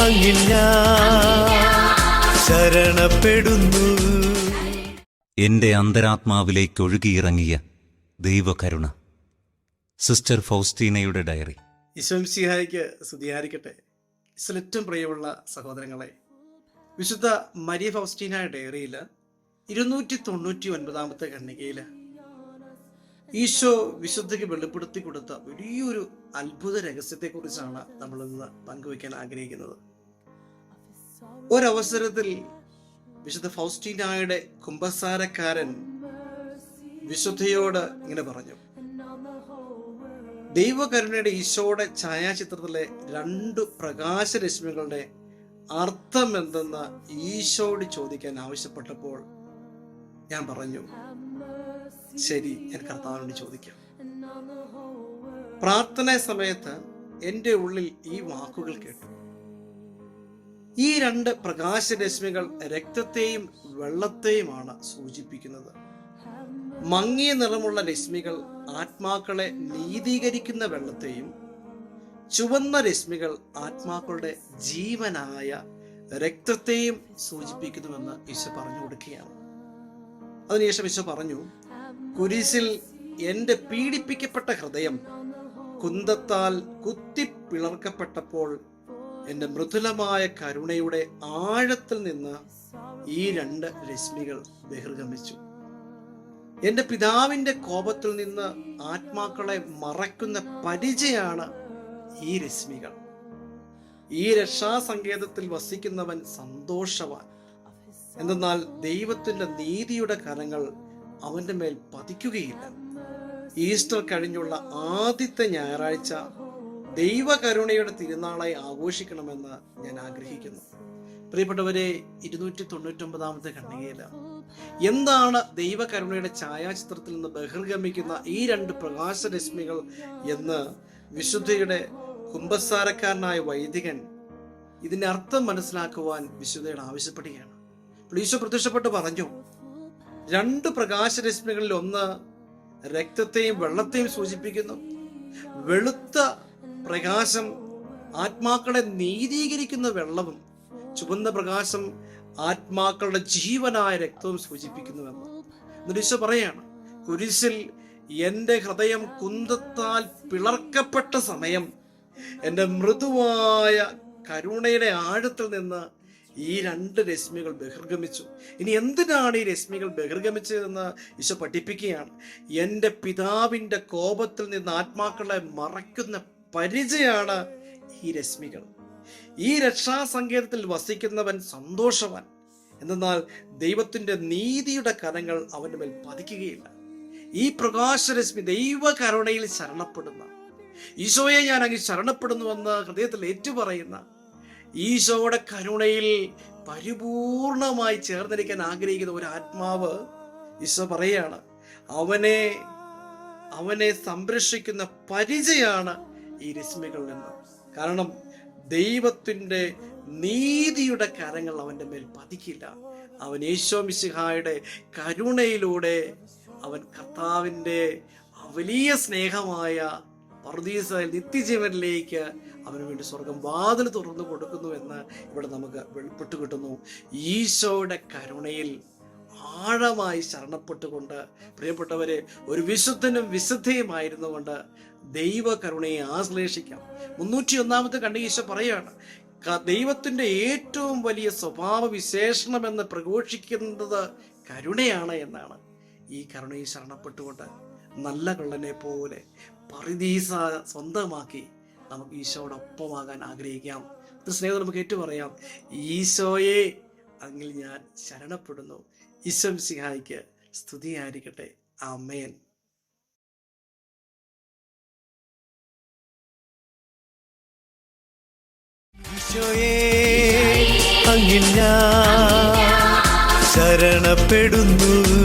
അങ്ങിൽ ഞാൻ ശരണപ്പെടുന്നു. എന്റെ അന്തരാത്മാവിലേക്ക് ഒഴുകിയിറങ്ങിയ ദൈവകരുണ. Sister ഫൗസ്റ്റീനയുടെ diary. ഈശ്വംസിഹായിക്ക് സ്തുതിയായിരിക്കട്ടെ. ഈശ്വൽ ഏറ്റവും പ്രിയമുള്ള സഹോദരങ്ങളെ വിശുദ്ധ മരിയ ഫൗസ്റ്റീന ഡയറിയിൽ ഇരുന്നൂറ്റി തൊണ്ണൂറ്റി ഒൻപതാമത്തെ ഖണ്ഡികയിൽ ഈശോ വിശുദ്ധയ്ക്ക് വെളിപ്പെടുത്തി കൊടുത്ത വലിയൊരു അത്ഭുത രഹസ്യത്തെ കുറിച്ചാണ് നമ്മൾ ഇന്ന് പങ്കുവയ്ക്കാൻ ആഗ്രഹിക്കുന്നത്. ഒരവസരത്തിൽ വിശുദ്ധ ഫൗസ്റ്റീനായുടെ കുംഭസാരക്കാരൻ വിശുദ്ധയോട് ഇങ്ങനെ പറഞ്ഞു ദൈവകരുണയുടെ ഈശോയുടെ ഛായാചിത്രത്തിലെ രണ്ട് പ്രകാശരശ്മികളുടെ അർത്ഥം എന്തെന്ന് ഈശോയോട് ചോദിക്കാൻ ആവശ്യപ്പെട്ടപ്പോൾ ഞാൻ പറഞ്ഞു ശരി ഞാൻ കർത്താവിനോട് ചോദിക്കാം. പ്രാർത്ഥന സമയത്ത് എന്റെ ഉള്ളിൽ ഈ വാക്കുകൾ കേട്ടു. ഈ രണ്ട് പ്രകാശരശ്മികൾ രക്തത്തെയും വെള്ളത്തെയുമാണ് സൂചിപ്പിക്കുന്നത്. മങ്ങിയ നിറമുള്ള രശ്മികൾ ആത്മാക്കളെ നീതീകരിക്കുന്ന വെള്ളത്തെയും ചുവന്ന രശ്മികൾ ആത്മാക്കളുടെ ജീവനായ രക്തത്തെയും സൂചിപ്പിക്കുന്നുവെന്ന് ഈശോ പറഞ്ഞു കൊടുക്കുകയാണ്. അതിനുശേഷം ഈശോ പറഞ്ഞു കുരിശിൽ എന്റെ പീഡിപ്പിക്കപ്പെട്ട ഹൃദയം കുന്തത്താൽ കുത്തി പിളർക്കപ്പെട്ടപ്പോൾ എന്റെ മൃദുലമായ കരുണയുടെ ആഴത്തിൽ നിന്ന് ഈ രണ്ട് രശ്മികൾ ബഹിർഗമിച്ചു. എന്റെ പിതാവിന്റെ കോപത്തിൽ നിന്ന് ആത്മാക്കളെ മറയ്ക്കുന്ന പരിചയാണ് ഈ രശ്മികൾ. ഈ രക്ഷാസങ്കേതത്തിൽ വസിക്കുന്നവൻ സന്തോഷവാൻ എന്തെന്നാൽ ദൈവത്തിന്റെ നീതിയുടെ കരങ്ങൾ അവന്റെ മേൽ പതിക്കുകയില്ല. ഈസ്റ്റർ കഴിഞ്ഞുള്ള ആദ്യത്തെ ഞായറാഴ്ച ദൈവകരുണയുടെ തിരുനാളായി ആഘോഷിക്കണമെന്ന് ഞാൻ ആഗ്രഹിക്കുന്നു. പ്രിയപ്പെട്ടവരെ ഇരുന്നൂറ്റി തൊണ്ണൂറ്റൊമ്പതാമത്തെ ഖണ്ഡികയിൽ എന്താണ് ദൈവകരുണയുടെ ഛായാചിത്രത്തിൽ നിന്ന് ബഹിർഗമിക്കുന്ന ഈ രണ്ട് പ്രകാശരശ്മികൾ എന്ന് വിശുദ്ധയുടെ കുംഭസാരക്കാരനായ വൈദികൻ ഇതിന്റെ അർത്ഥം മനസ്സിലാക്കുവാൻ വിശുദ്ധയുടെ ആവശ്യപ്പെടുകയാണ്. ഈശോ പ്രത്യക്ഷപ്പെട്ട് പറഞ്ഞു. രണ്ട് പ്രകാശരശ്മികളിൽ ഒന്ന് രക്തത്തെയും വെള്ളത്തെയും സൂചിപ്പിക്കുന്നു. വെളുത്ത പ്രകാശം ആത്മാക്കളെ നീതീകരിക്കുന്ന വെള്ളവും ചുവന്ന പ്രകാശം ആത്മാക്കളുടെ ജീവനായ രക്തവും സൂചിപ്പിക്കുന്നു എന്ന് ഈശോ പറയാണ് കുരിശിൽ എന്റെ ഹൃദയം കുന്തത്താൽ പിളർക്കപ്പെട്ട സമയം എന്റെ മൃദുവായ കരുണയുടെ ആഴത്തിൽ നിന്ന് ഈ രണ്ട് രശ്മികൾ ബഹിർഗമിച്ചു. ഇനി എന്തിനാണ് ഈ രശ്മികൾ ബഹിർഗമിച്ചതെന്ന് ഈശോ പഠിപ്പിക്കുകയാണ്. എന്റെ പിതാവിന്റെ കോപത്തിൽ നിന്ന് ആത്മാക്കളെ മറയ്ക്കുന്ന പരിചയാണ് ഈ രശ്മികൾ. ഈ രക്ഷാസങ്കേതത്തിൽ വസിക്കുന്നവൻ സന്തോഷവാൻ. എന്നാൽ ദൈവത്തിന്റെ നീതിയുടെ കരങ്ങൾ അവന്റെ മേൽ പതിക്കുകയില്ല. ഈ പ്രകാശരശ്മി ദൈവകരുണയിൽ ശരണപ്പെടുന്ന. ഈശോയെ ഞാൻ അങ്ങ് ശരണപ്പെടുന്നുവെന്ന് ഹൃദയത്തിൽ ഏറ്റുപറയുന്ന ഈശോയുടെ കരുണയിൽ പരിപൂർണമായി ചേർന്നിരിക്കാൻ ആഗ്രഹിക്കുന്ന ഒരു ആത്മാവ് ഈശോ പറയാണ് അവനെ അവനെ സംരക്ഷിക്കുന്ന പരിചയാണ് ഈ രശ്മികൾ എന്ന്. കാരണം ദൈവത്തിന്റെ നീതിയുടെ കരങ്ങൾ അവന്റെ മേൽ പതിക്കില്ല. അവൻ യേശോ മിശിഹായുടെ കരുണയിലൂടെ അവൻ കർത്താവിന്റെ വലിയ സ്നേഹമായ പർദീസ നിത്യജീവനിലേക്ക് അവന് വേണ്ടി സ്വർഗം വാതിൽ തുറന്നു കൊടുക്കുന്നു എന്ന് ഇവിടെ നമുക്ക് വെളിപ്പെട്ട് കിട്ടുന്നു. ഈശോയുടെ കരുണയിൽ ആഴമായി ശരണപ്പെട്ടുകൊണ്ട് പ്രിയപ്പെട്ടവരെ ഒരു വിശുദ്ധനും വിശുദ്ധയുമായിരുന്നു കൊണ്ട് ദൈവ കരുണയെ ആശ്ലേഷിക്കാം. മുന്നൂറ്റി ഒന്നാമത്തെ കണ്ട് ഈശോ പറയുകയാണ് ദൈവത്തിന്റെ ഏറ്റവും വലിയ സ്വഭാവ വിശേഷണം എന്ന് പ്രഘോഷിക്കുന്നത് കരുണയാണ് എന്നാണ്. ഈ കരുണയിൽ ശരണപ്പെട്ടുകൊണ്ട് നല്ല കള്ളനെ പോലെ പരിതീസ സ്വന്തമാക്കി നമുക്ക് ഈശോടൊപ്പമാകാൻ ആഗ്രഹിക്കാം. ഇത് സ്നേഹം നമുക്ക് ഏറ്റു പറയാം ഈശോയെ അങ്ങിൽ ഞാൻ ശരണപ്പെടുന്നു. ഈശോം സിഹായിക്ക് സ്തുതിയായിരിക്കട്ടെ. ആമേൻ. ഈശോയേ അങ്ങിൽ ഞാൻ ശരണപ്പെടുന്നു.